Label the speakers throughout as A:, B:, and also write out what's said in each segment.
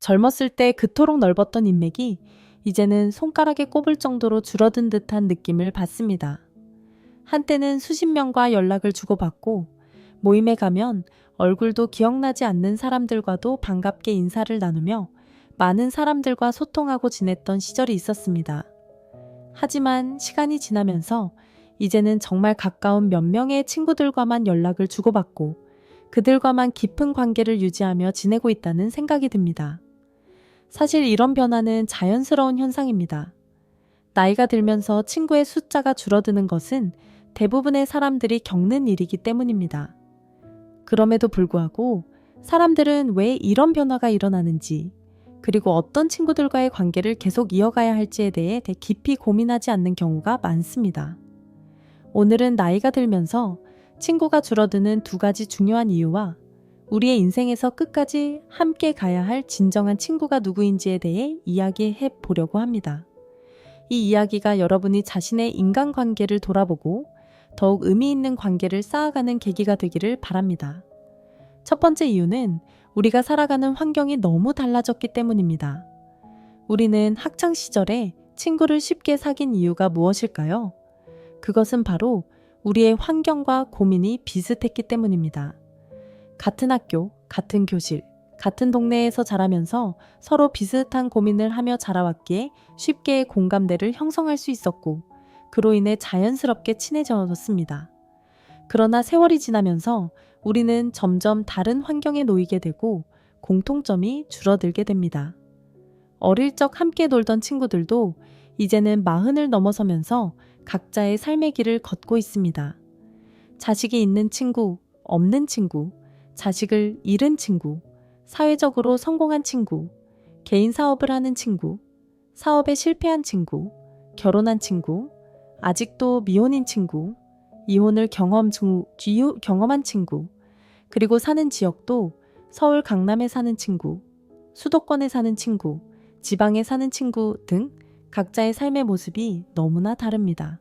A: 젊었을 때 그토록 넓었던 인맥이 이제는 손가락에 꼽을 정도로 줄어든 듯한 느낌을 받습니다. 한때는 수십 명과 연락을 주고받고 모임에 가면 얼굴도 기억나지 않는 사람들과도 반갑게 인사를 나누며 많은 사람들과 소통하고 지냈던 시절이 있었습니다. 하지만 시간이 지나면서 이제는 정말 가까운 몇 명의 친구들과만 연락을 주고받고 그들과만 깊은 관계를 유지하며 지내고 있다는 생각이 듭니다. 사실 이런 변화는 자연스러운 현상입니다. 나이가 들면서 친구의 숫자가 줄어드는 것은 대부분의 사람들이 겪는 일이기 때문입니다. 그럼에도 불구하고 사람들은 왜 이런 변화가 일어나는지, 그리고 어떤 친구들과의 관계를 계속 이어가야 할지에 대해 깊이 고민하지 않는 경우가 많습니다. 오늘은 나이가 들면서 친구가 줄어드는 두 가지 중요한 이유와 우리의 인생에서 끝까지 함께 가야 할 진정한 친구가 누구인지에 대해 이야기해 보려고 합니다. 이 이야기가 여러분이 자신의 인간관계를 돌아보고 더욱 의미 있는 관계를 쌓아가는 계기가 되기를 바랍니다. 첫 번째 이유는 우리가 살아가는 환경이 너무 달라졌기 때문입니다. 우리는 학창 시절에 친구를 쉽게 사귄 이유가 무엇일까요? 그것은 바로 우리의 환경과 고민이 비슷했기 때문입니다. 같은 학교, 같은 교실, 같은 동네에서 자라면서 서로 비슷한 고민을 하며 자라왔기에 쉽게 공감대를 형성할 수 있었고, 그로 인해 자연스럽게 친해졌습니다. 그러나 세월이 지나면서 우리는 점점 다른 환경에 놓이게 되고 공통점이 줄어들게 됩니다. 어릴 적 함께 놀던 친구들도 이제는 마흔을 넘어서면서 각자의 삶의 길을 걷고 있습니다. 자식이 있는 친구, 없는 친구, 자식을 잃은 친구, 사회적으로 성공한 친구, 개인 사업을 하는 친구, 사업에 실패한 친구, 결혼한 친구, 아직도 미혼인 친구, 이혼을 경험 중, 뒤 경험한 친구, 그리고 사는 지역도 서울 강남에 사는 친구, 수도권에 사는 친구, 지방에 사는 친구 등 각자의 삶의 모습이 너무나 다릅니다.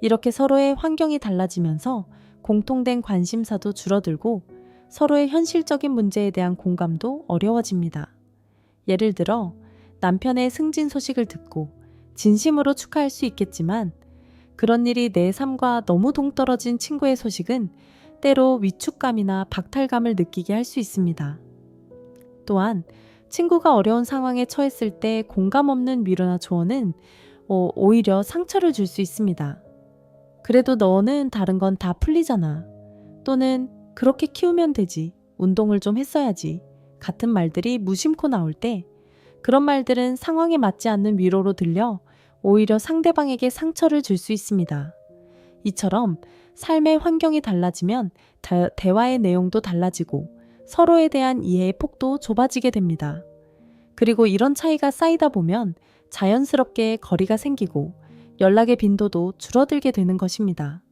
A: 이렇게 서로의 환경이 달라지면서 공통된 관심사도 줄어들고 서로의 현실적인 문제에 대한 공감도 어려워집니다. 예를 들어 남편의 승진 소식을 듣고 진심으로 축하할 수 있겠지만 그런 일이 내 삶과 너무 동떨어진 친구의 소식은 때로 위축감이나 박탈감을 느끼게 할 수 있습니다. 또한 친구가 어려운 상황에 처했을 때 공감 없는 위로나 조언은 어, 오히려 상처를 줄 수 있습니다. 그래도 너는 다른 건 다 풀리잖아. 또는 그렇게 키우면 되지. 운동을 좀 했어야지. 같은 말들이 무심코 나올 때 그런 말들은 상황에 맞지 않는 위로로 들려 오히려 상대방에게 상처를 줄 수 있습니다. 이처럼 삶의 환경이 달라지면 대, 대화의 내용도 달라지고 서로에 대한 이해의 폭도 좁아지게 됩니다. 그리고 이런 차이가 쌓이다 보면 자연스럽게 거리가 생기고 연락의 빈도도 줄어들게 되는 것입니다.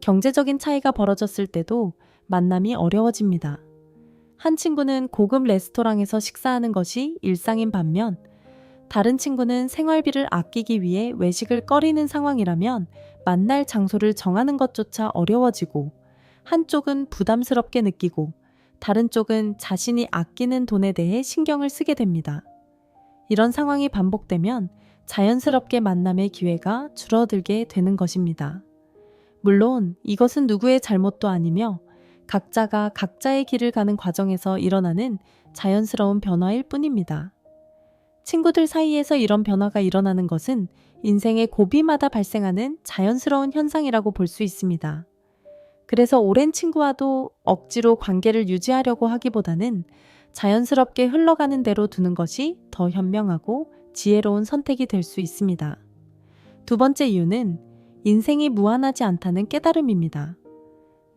A: 경제적인 차이가 벌어졌을 때도 만남이 어려워집니다. 한 친구는 고급 레스토랑에서 식사하는 것이 일상인 반면 다른 친구는 생활비를 아끼기 위해 외식을 꺼리는 상황이라면 만날 장소를 정하는 것조차 어려워지고 한쪽은 부담스럽게 느끼고 다른 쪽은 자신이 아끼는 돈에 대해 신경을 쓰게 됩니다. 이런 상황이 반복되면 자연스럽게 만남의 기회가 줄어들게 되는 것입니다. 물론 이것은 누구의 잘못도 아니며 각자가 각자의 길을 가는 과정에서 일어나는 자연스러운 변화일 뿐입니다. 친구들 사이에서 이런 변화가 일어나는 것은 인생의 고비마다 발생하는 자연스러운 현상이라고 볼 수 있습니다. 그래서 오랜 친구와도 억지로 관계를 유지하려고 하기보다는 자연스럽게 흘러가는 대로 두는 것이 더 현명하고 지혜로운 선택이 될 수 있습니다. 두 번째 이유는 인생이 무한하지 않다는 깨달음입니다.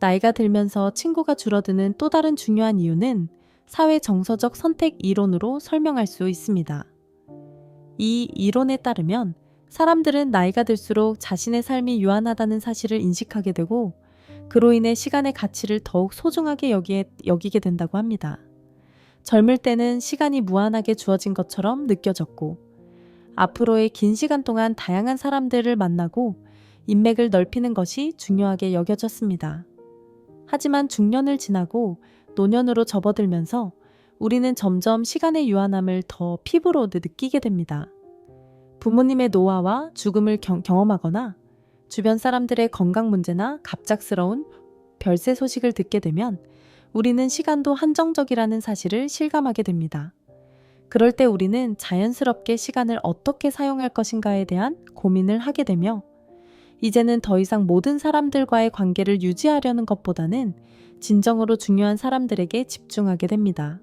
A: 나이가 들면서 친구가 줄어드는 또 다른 중요한 이유는 사회 정서적 선택 이론으로 설명할 수 있습니다. 이 이론에 따르면 사람들은 나이가 들수록 자신의 삶이 유한하다는 사실을 인식하게 되고 그로 인해 시간의 가치를 더욱 소중하게 여기에, 여기게 된다고 합니다. 젊을 때는 시간이 무한하게 주어진 것처럼 느껴졌고 앞으로의 긴 시간 동안 다양한 사람들을 만나고 인맥을 넓히는 것이 중요하게 여겨졌습니다. 하지만 중년을 지나고 노년으로 접어들면서 우리는 점점 시간의 유한함을 더 피부로 느끼게 됩니다. 부모님의 노화와 죽음을 경, 경험하거나 주변 사람들의 건강 문제나 갑작스러운 별세 소식을 듣게 되면 우리는 시간도 한정적이라는 사실을 실감하게 됩니다. 그럴 때 우리는 자연스럽게 시간을 어떻게 사용할 것인가에 대한 고민을 하게 되며 이제는 더 이상 모든 사람들과의 관계를 유지하려는 것보다는 진정으로 중요한 사람들에게 집중하게 됩니다.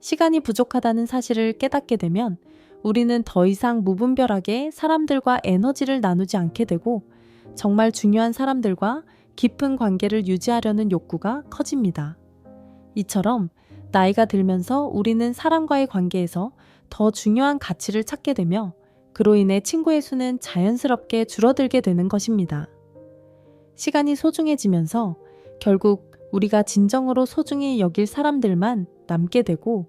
A: 시간이 부족하다는 사실을 깨닫게 되면 우리는 더 이상 무분별하게 사람들과 에너지를 나누지 않게 되고 정말 중요한 사람들과 깊은 관계를 유지하려는 욕구가 커집니다. 이처럼 나이가 들면서 우리는 사람과의 관계에서 더 중요한 가치를 찾게 되며 그로 인해 친구의 수는 자연스럽게 줄어들게 되는 것입니다. 시간이 소중해지면서 결국 우리가 진정으로 소중히 여길 사람들만 남게 되고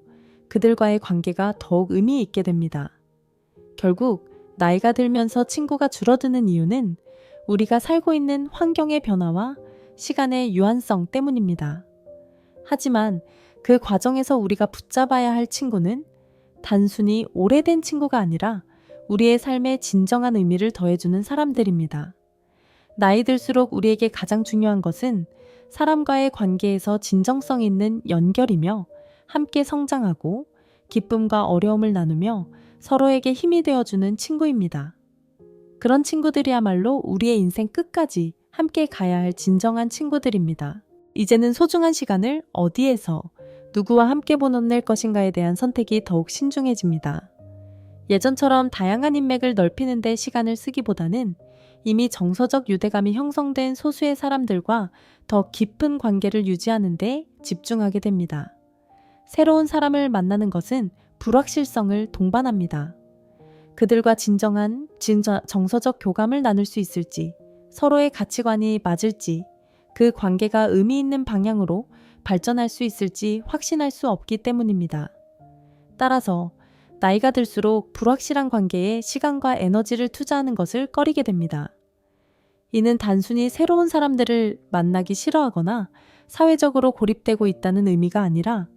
A: 그들과의 관계가 더욱 의미 있게 됩니다. 결국 나이가 들면서 친구가 줄어드는 이유는 우리가 살고 있는 환경의 변화와 시간의 유한성 때문입니다. 하지만 그 과정에서 우리가 붙잡아야 할 친구는 단순히 오래된 친구가 아니라 우리의 삶에 진정한 의미를 더해주는 사람들입니다. 나이 들수록 우리에게 가장 중요한 것은 사람과의 관계에서 진정성 있는 연결이며 함께 성장하고 기쁨과 어려움을 나누며 서로에게 힘이 되어주는 친구입니다. 그런 친구들이야말로 우리의 인생 끝까지 함께 가야 할 진정한 친구들입니다. 이제는 소중한 시간을 어디에서 누구와 함께 보낼 것인가에 대한 선택이 더욱 신중해집니다. 예전처럼 다양한 인맥을 넓히는 데 시간을 쓰기보다는 이미 정서적 유대감이 형성된 소수의 사람들과 더 깊은 관계를 유지하는 데 집중하게 됩니다. 새로운 사람을 만나는 것은 불확실성을 동반합니다. 그들과 진정한 정서적 교감을 나눌 수 있을지, 서로의 가치관이 맞을지, 그 관계가 의미 있는 방향으로 발전할 수 있을지 확신할 수 없기 때문입니다. 따라서 나이가 들수록 불확실한 관계에 시간과 에너지를 투자하는 것을 꺼리게 됩니다. 이는 단순히 새로운 사람들을 만나기 싫어하거나 사회적으로 고립되고 있다는 의미가 아니라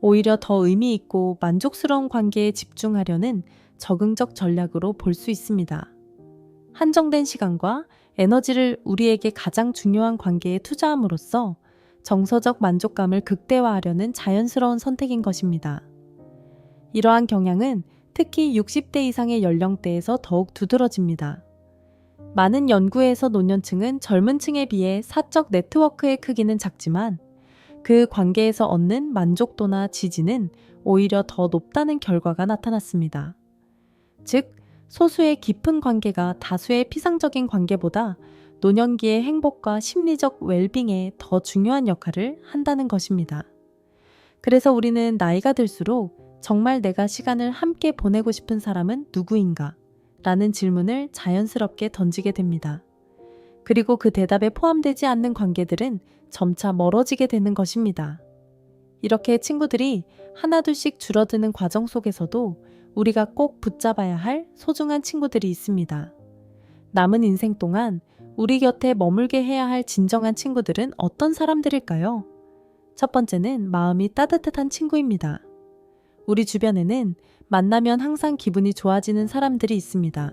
A: 오히려 더 의미 있고 만족스러운 관계에 집중하려는 적응적 전략으로 볼 수 있습니다. 한정된 시간과 에너지를 우리에게 가장 중요한 관계에 투자함으로써 정서적 만족감을 극대화하려는 자연스러운 선택인 것입니다. 이러한 경향은 특히 60대 이상의 연령대에서 더욱 두드러집니다. 많은 연구에서 노년층은 젊은 층에 비해 사적 네트워크의 크기는 작지만 그 관계에서 얻는 만족도나 지지는 오히려 더 높다는 결과가 나타났습니다. 즉, 소수의 깊은 관계가 다수의 피상적인 관계보다 노년기의 행복과 심리적 웰빙에 더 중요한 역할을 한다는 것입니다. 그래서 우리는 나이가 들수록 정말 내가 시간을 함께 보내고 싶은 사람은 누구인가? 라는 질문을 자연스럽게 던지게 됩니다. 그리고 그 대답에 포함되지 않는 관계들은 점차 멀어지게 되는 것입니다. 이렇게 친구들이 하나둘씩 줄어드는 과정 속에서도 우리가 꼭 붙잡아야 할 소중한 친구들이 있습니다. 남은 인생 동안 우리 곁에 머물게 해야 할 진정한 친구들은 어떤 사람들일까요? 첫 번째는 마음이 따뜻한 친구입니다. 우리 주변에는 만나면 항상 기분이 좋아지는 사람들이 있습니다.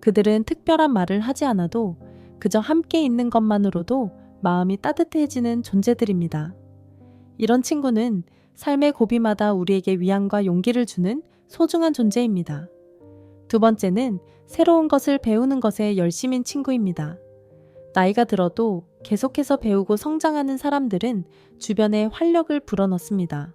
A: 그들은 특별한 말을 하지 않아도 그저 함께 있는 것만으로도 마음이 따뜻해지는 존재들입니다. 이런 친구는 삶의 고비마다 우리에게 위안과 용기를 주는 소중한 존재입니다. 두 번째는 새로운 것을 배우는 것에 열심인 친구입니다. 나이가 들어도 계속해서 배우고 성장하는 사람들은 주변에 활력을 불어넣습니다.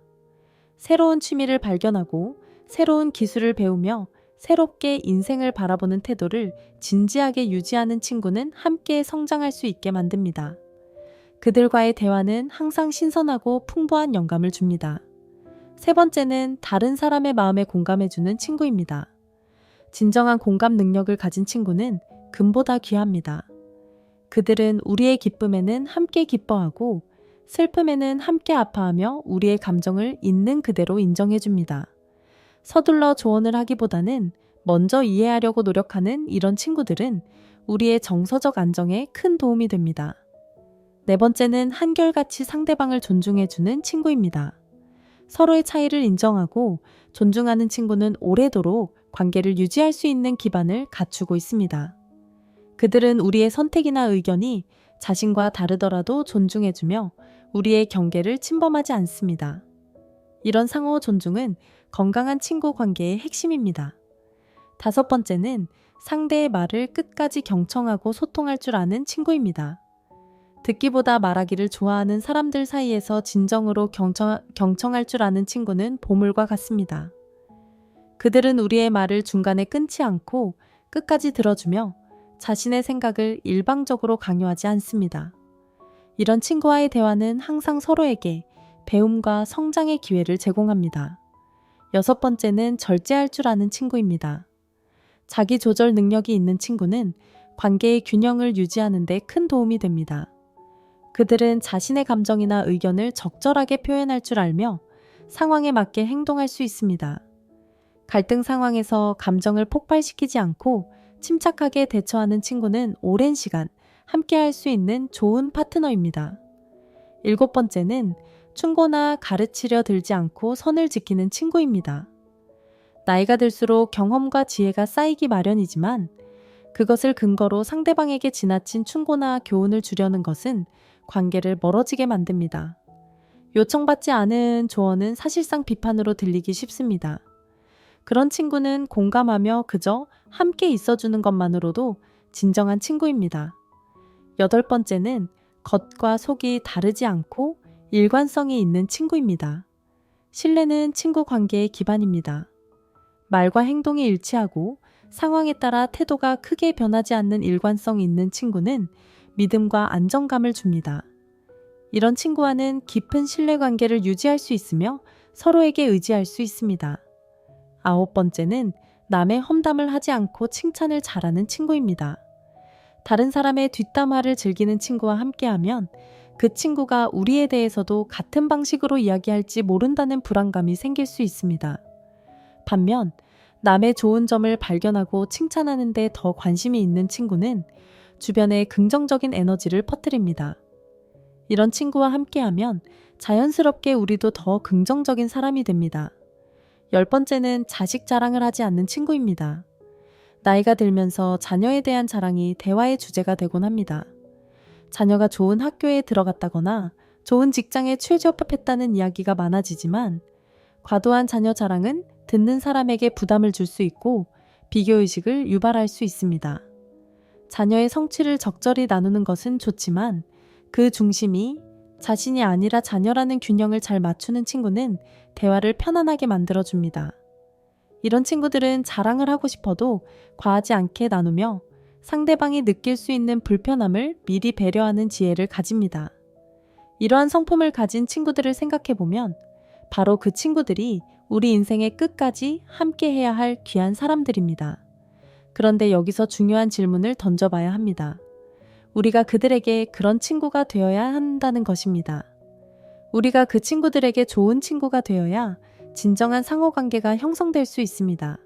A: 새로운 취미를 발견하고 새로운 기술을 배우며 새롭게 인생을 바라보는 태도를 진지하게 유지하는 친구는 함께 성장할 수 있게 만듭니다. 그들과의 대화는 항상 신선하고 풍부한 영감을 줍니다. 세 번째는 다른 사람의 마음에 공감해주는 친구입니다. 진정한 공감 능력을 가진 친구는 금보다 귀합니다. 그들은 우리의 기쁨에는 함께 기뻐하고 슬픔에는 함께 아파하며 우리의 감정을 있는 그대로 인정해줍니다. 서둘러 조언을 하기보다는 먼저 이해하려고 노력하는 이런 친구들은 우리의 정서적 안정에 큰 도움이 됩니다. 네 번째는 한결같이 상대방을 존중해주는 친구입니다. 서로의 차이를 인정하고 존중하는 친구는 오래도록 관계를 유지할 수 있는 기반을 갖추고 있습니다. 그들은 우리의 선택이나 의견이 자신과 다르더라도 존중해주며 우리의 경계를 침범하지 않습니다. 이런 상호 존중은 건강한 친구 관계의 핵심입니다. 다섯 번째는 상대의 말을 끝까지 경청하고 소통할 줄 아는 친구입니다. 듣기보다 말하기를 좋아하는 사람들 사이에서 진정으로 경청, 경청할 줄 아는 친구는 보물과 같습니다. 그들은 우리의 말을 중간에 끊지 않고 끝까지 들어주며 자신의 생각을 일방적으로 강요하지 않습니다. 이런 친구와의 대화는 항상 서로에게 배움과 성장의 기회를 제공합니다. 여섯 번째는 절제할 줄 아는 친구입니다. 자기 조절 능력이 있는 친구는 관계의 균형을 유지하는 데 큰 도움이 됩니다. 그들은 자신의 감정이나 의견을 적절하게 표현할 줄 알며 상황에 맞게 행동할 수 있습니다. 갈등 상황에서 감정을 폭발시키지 않고 침착하게 대처하는 친구는 오랜 시간 함께 할 수 있는 좋은 파트너입니다. 일곱 번째는 충고나 가르치려 들지 않고 선을 지키는 친구입니다. 나이가 들수록 경험과 지혜가 쌓이기 마련이지만 그것을 근거로 상대방에게 지나친 충고나 교훈을 주려는 것은 관계를 멀어지게 만듭니다. 요청받지 않은 조언은 사실상 비판으로 들리기 쉽습니다. 그런 친구는 공감하며 그저 함께 있어주는 것만으로도 진정한 친구입니다. 여덟 번째는 겉과 속이 다르지 않고 일관성이 있는 친구입니다. 신뢰는 친구 관계의 기반입니다. 말과 행동이 일치하고 상황에 따라 태도가 크게 변하지 않는 일관성 있는 친구는 믿음과 안정감을 줍니다. 이런 친구와는 깊은 신뢰 관계를 유지할 수 있으며 서로에게 의지할 수 있습니다. 아홉 번째는 남의 험담을 하지 않고 칭찬을 잘하는 친구입니다. 다른 사람의 뒷담화를 즐기는 친구와 함께하면 그 친구가 우리에 대해서도 같은 방식으로 이야기할지 모른다는 불안감이 생길 수 있습니다. 반면 남의 좋은 점을 발견하고 칭찬하는데 더 관심이 있는 친구는 주변에 긍정적인 에너지를 퍼뜨립니다. 이런 친구와 함께하면 자연스럽게 우리도 더 긍정적인 사람이 됩니다. 열 번째는 자식 자랑을 하지 않는 친구입니다. 나이가 들면서 자녀에 대한 자랑이 대화의 주제가 되곤 합니다. 자녀가 좋은 학교에 들어갔다거나 좋은 직장에 취업했다는 이야기가 많아지지만 과도한 자녀 자랑은 듣는 사람에게 부담을 줄 수 있고 비교의식을 유발할 수 있습니다. 자녀의 성취를 적절히 나누는 것은 좋지만 그 중심이 자신이 아니라 자녀라는 균형을 잘 맞추는 친구는 대화를 편안하게 만들어줍니다. 이런 친구들은 자랑을 하고 싶어도 과하지 않게 나누며 상대방이 느낄 수 있는 불편함을 미리 배려하는 지혜를 가집니다. 이러한 성품을 가진 친구들을 생각해 보면 바로 그 친구들이 우리 인생의 끝까지 함께 해야 할 귀한 사람들입니다. 그런데 여기서 중요한 질문을 던져봐야 합니다. 우리가 그들에게 그런 친구가 되어야 한다는 것입니다. 우리가 그 친구들에게 좋은 친구가 되어야 진정한 상호 관계가 형성될 수 있습니다.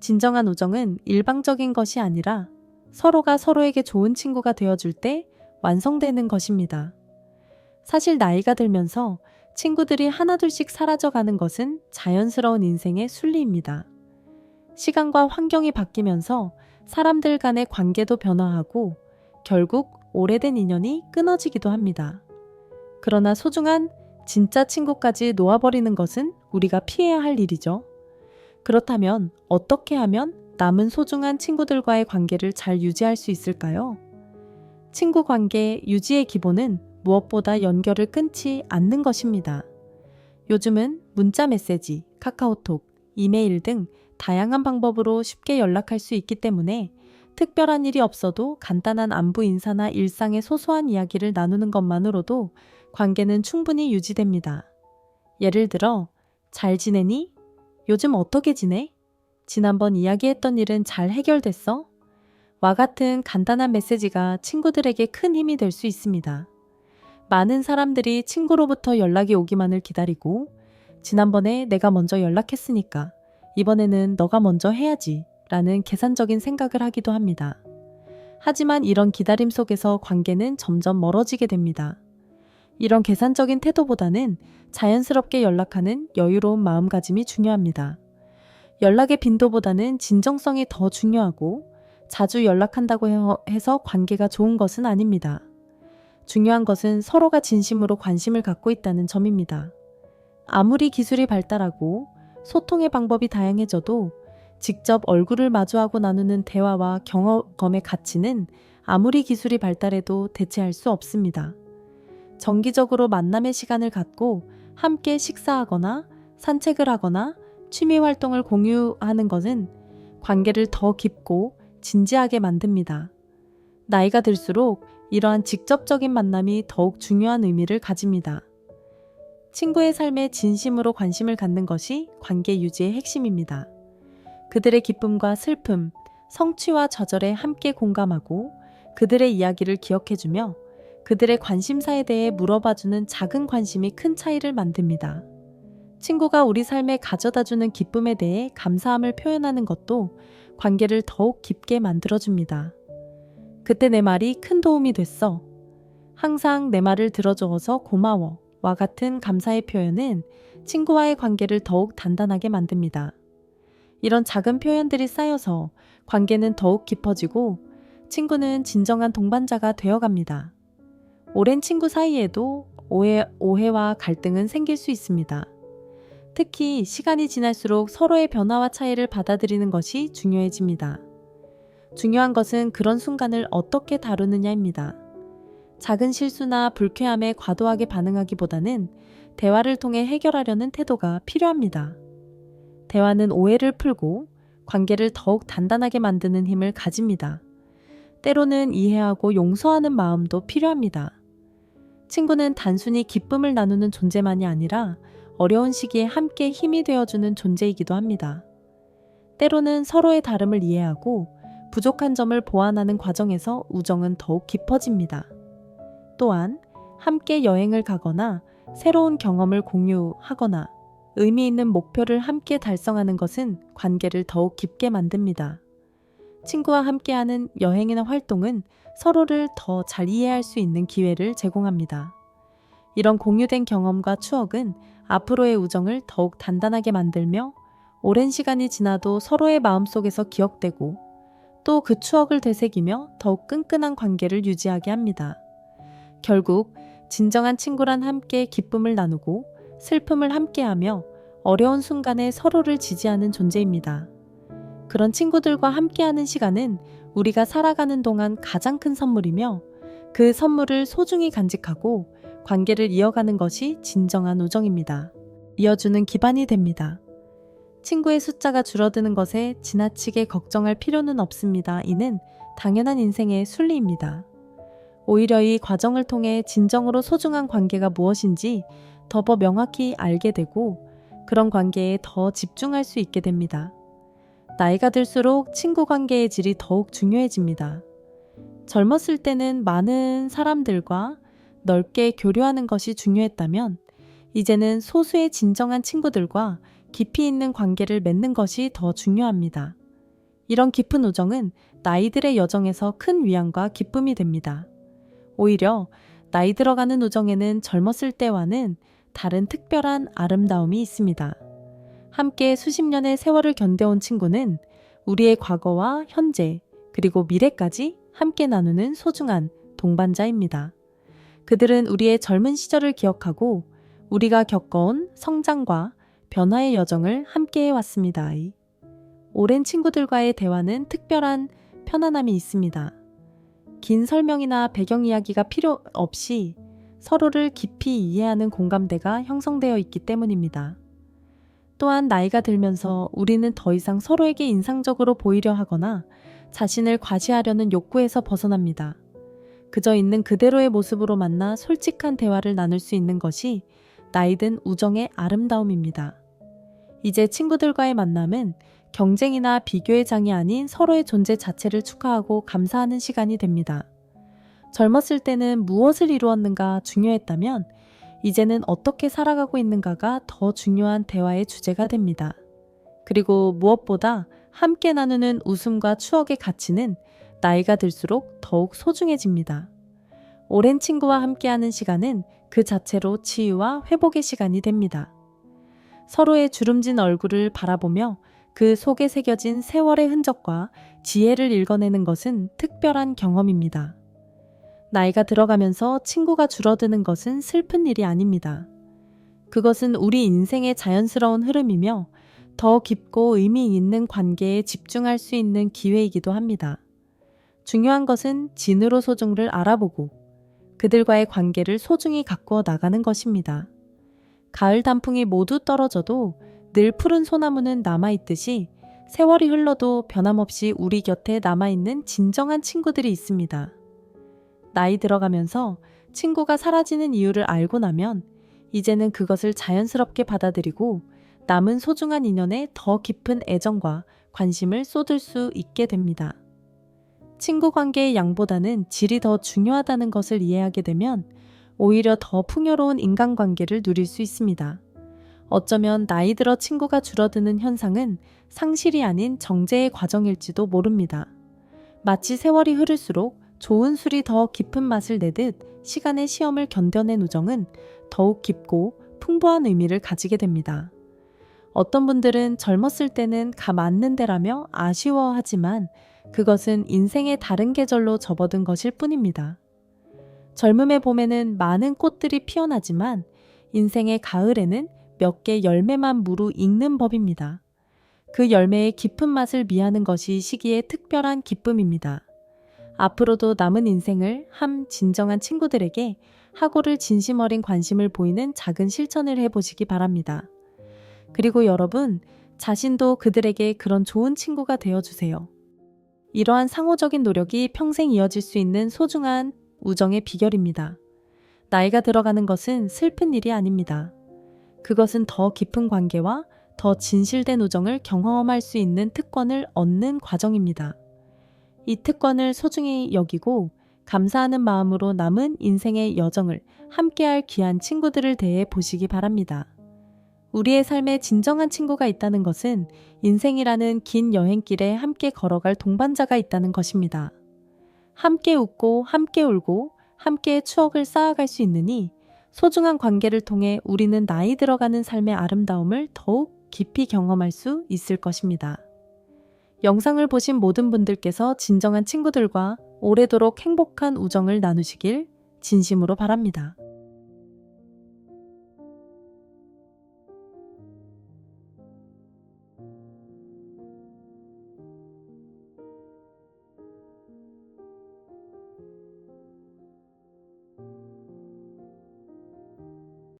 A: 진정한 우정은 일방적인 것이 아니라 서로가 서로에게 좋은 친구가 되어줄 때 완성되는 것입니다. 사실 나이가 들면서 친구들이 하나둘씩 사라져 가는 것은 자연스러운 인생의 순리입니다. 시간과 환경이 바뀌면서 사람들 간의 관계도 변화하고 결국 오래된 인연이 끊어지기도 합니다. 그러나 소중한 진짜 친구까지 놓아버리는 것은 우리가 피해야 할 일이죠. 그렇다면 어떻게 하면 남은 소중한 친구들과의 관계를 잘 유지할 수 있을까요? 친구 관계 유지의 기본은 무엇보다 연결을 끊지 않는 것입니다. 요즘은 문자 메시지, 카카오톡, 이메일 등 다양한 방법으로 쉽게 연락할 수 있기 때문에 특별한 일이 없어도 간단한 안부 인사나 일상의 소소한 이야기를 나누는 것만으로도 관계는 충분히 유지됩니다. 예를 들어, 잘 지내니? 요즘 어떻게 지내? 지난번 이야기했던 일은 잘 해결됐어? 와 같은 간단한 메시지가 친구들에게 큰 힘이 될 수 있습니다. 많은 사람들이 친구로부터 연락이 오기만을 기다리고, 지난번에 내가 먼저 연락했으니까 이번에는 너가 먼저 해야지 라는 계산적인 생각을 하기도 합니다. 하지만 이런 기다림 속에서 관계는 점점 멀어지게 됩니다. 이런 계산적인 태도보다는 자연스럽게 연락하는 여유로운 마음가짐이 중요합니다. 연락의 빈도보다는 진정성이 더 중요하고 자주 연락한다고 해- 해서 관계가 좋은 것은 아닙니다. 중요한 것은 서로가 진심으로 관심을 갖고 있다는 점입니다. 아무리 기술이 발달하고 소통의 방법이 다양해져도 직접 얼굴을 마주하고 나누는 대화와 경험의 가치는 아무리 기술이 발달해도 대체할 수 없습니다. 정기적으로 만남의 시간을 갖고 함께 식사하거나 산책을 하거나 취미 활동을 공유하는 것은 관계를 더 깊고 진지하게 만듭니다. 나이가 들수록 이러한 직접적인 만남이 더욱 중요한 의미를 가집니다. 친구의 삶에 진심으로 관심을 갖는 것이 관계 유지의 핵심입니다. 그들의 기쁨과 슬픔, 성취와 좌절에 함께 공감하고 그들의 이야기를 기억해주며 그들의 관심사에 대해 물어봐주는 작은 관심이 큰 차이를 만듭니다. 친구가 우리 삶에 가져다주는 기쁨에 대해 감사함을 표현하는 것도 관계를 더욱 깊게 만들어줍니다. 그때 내 말이 큰 도움이 됐어. 항상 내 말을 들어줘서 고마워. 와 같은 감사의 표현은 친구와의 관계를 더욱 단단하게 만듭니다. 이런 작은 표현들이 쌓여서 관계는 더욱 깊어지고 친구는 진정한 동반자가 되어갑니다. 오랜 친구 사이에도 오해, 오해와 갈등은 생길 수 있습니다. 특히 시간이 지날수록 서로의 변화와 차이를 받아들이는 것이 중요해집니다. 중요한 것은 그런 순간을 어떻게 다루느냐입니다. 작은 실수나 불쾌함에 과도하게 반응하기보다는 대화를 통해 해결하려는 태도가 필요합니다. 대화는 오해를 풀고 관계를 더욱 단단하게 만드는 힘을 가집니다. 때로는 이해하고 용서하는 마음도 필요합니다. 친구는 단순히 기쁨을 나누는 존재만이 아니라 어려운 시기에 함께 힘이 되어주는 존재이기도 합니다. 때로는 서로의 다름을 이해하고 부족한 점을 보완하는 과정에서 우정은 더욱 깊어집니다. 또한 함께 여행을 가거나 새로운 경험을 공유하거나 의미 있는 목표를 함께 달성하는 것은 관계를 더욱 깊게 만듭니다. 친구와 함께하는 여행이나 활동은 서로를 더 잘 이해할 수 있는 기회를 제공합니다. 이런 공유된 경험과 추억은 앞으로의 우정을 더욱 단단하게 만들며 오랜 시간이 지나도 서로의 마음속에서 기억되고 또 그 추억을 되새기며 더욱 끈끈한 관계를 유지하게 합니다. 결국 진정한 친구란 함께 기쁨을 나누고 슬픔을 함께하며 어려운 순간에 서로를 지지하는 존재입니다. 그런 친구들과 함께하는 시간은 우리가 살아가는 동안 가장 큰 선물이며 그 선물을 소중히 간직하고 관계를 이어가는 것이 진정한 우정입니다. 이어주는 기반이 됩니다. 친구의 숫자가 줄어드는 것에 지나치게 걱정할 필요는 없습니다. 이는 당연한 인생의 순리입니다. 오히려 이 과정을 통해 진정으로 소중한 관계가 무엇인지 더 명확히 알게 되고 그런 관계에 더 집중할 수 있게 됩니다. 나이가 들수록 친구 관계의 질이 더욱 중요해집니다. 젊었을 때는 많은 사람들과 넓게 교류하는 것이 중요했다면 이제는 소수의 진정한 친구들과 깊이 있는 관계를 맺는 것이 더 중요합니다. 이런 깊은 우정은 나이들의 여정에서 큰 위안과 기쁨이 됩니다. 오히려 나이 들어가는 우정에는 젊었을 때와는 다른 특별한 아름다움이 있습니다. 함께 수십 년의 세월을 견뎌온 친구는 우리의 과거와 현재, 그리고 미래까지 함께 나누는 소중한 동반자입니다. 그들은 우리의 젊은 시절을 기억하고 우리가 겪어온 성장과 변화의 여정을 함께 해왔습니다. 오랜 친구들과의 대화는 특별한 편안함이 있습니다. 긴 설명이나 배경 이야기가 필요 없이 서로를 깊이 이해하는 공감대가 형성되어 있기 때문입니다. 또한 나이가 들면서 우리는 더 이상 서로에게 인상적으로 보이려 하거나 자신을 과시하려는 욕구에서 벗어납니다. 그저 있는 그대로의 모습으로 만나 솔직한 대화를 나눌 수 있는 것이 나이든 우정의 아름다움입니다. 이제 친구들과의 만남은 경쟁이나 비교의 장이 아닌 서로의 존재 자체를 축하하고 감사하는 시간이 됩니다. 젊었을 때는 무엇을 이루었는가 중요했다면 이제는 어떻게 살아가고 있는가가 더 중요한 대화의 주제가 됩니다. 그리고 무엇보다 함께 나누는 웃음과 추억의 가치는 나이가 들수록 더욱 소중해집니다. 오랜 친구와 함께하는 시간은 그 자체로 치유와 회복의 시간이 됩니다. 서로의 주름진 얼굴을 바라보며 그 속에 새겨진 세월의 흔적과 지혜를 읽어내는 것은 특별한 경험입니다. 나이가 들어가면서 친구가 줄어드는 것은 슬픈 일이 아닙니다. 그것은 우리 인생의 자연스러운 흐름이며 더 깊고 의미 있는 관계에 집중할 수 있는 기회이기도 합니다. 중요한 것은 진으로 소중을 알아보고 그들과의 관계를 소중히 가꾸어 나가는 것입니다. 가을 단풍이 모두 떨어져도 늘 푸른 소나무는 남아있듯이 세월이 흘러도 변함없이 우리 곁에 남아있는 진정한 친구들이 있습니다. 나이 들어가면서 친구가 사라지는 이유를 알고 나면 이제는 그것을 자연스럽게 받아들이고 남은 소중한 인연에 더 깊은 애정과 관심을 쏟을 수 있게 됩니다. 친구 관계의 양보다는 질이 더 중요하다는 것을 이해하게 되면 오히려 더 풍요로운 인간관계를 누릴 수 있습니다. 어쩌면 나이 들어 친구가 줄어드는 현상은 상실이 아닌 정제의 과정일지도 모릅니다. 마치 세월이 흐를수록 좋은 술이 더 깊은 맛을 내듯 시간의 시험을 견뎌낸 우정은 더욱 깊고 풍부한 의미를 가지게 됩니다. 어떤 분들은 젊었을 때는 가 맞는 데라며 아쉬워하지만 그것은 인생의 다른 계절로 접어든 것일 뿐입니다. 젊음의 봄에는 많은 꽃들이 피어나지만 인생의 가을에는 몇 개 열매만 무르 익는 법입니다. 그 열매의 깊은 맛을 미하는 것이 시기의 특별한 기쁨입니다. 앞으로도 남은 인생을 함 진정한 친구들에게 하고를 진심 어린 관심을 보이는 작은 실천을 해보시기 바랍니다. 그리고 여러분, 자신도 그들에게 그런 좋은 친구가 되어주세요. 이러한 상호적인 노력이 평생 이어질 수 있는 소중한 우정의 비결입니다. 나이가 들어가는 것은 슬픈 일이 아닙니다. 그것은 더 깊은 관계와 더 진실된 우정을 경험할 수 있는 특권을 얻는 과정입니다. 이 특권을 소중히 여기고 감사하는 마음으로 남은 인생의 여정을 함께할 귀한 친구들을 대해 보시기 바랍니다. 우리의 삶에 진정한 친구가 있다는 것은 인생이라는 긴 여행길에 함께 걸어갈 동반자가 있다는 것입니다. 함께 웃고 함께 울고 함께 추억을 쌓아갈 수 있느니 소중한 관계를 통해 우리는 나이 들어가는 삶의 아름다움을 더욱 깊이 경험할 수 있을 것입니다. 영상을 보신 모든 분들께서 진정한 친구들과 오래도록 행복한 우정을 나누시길 진심으로 바랍니다.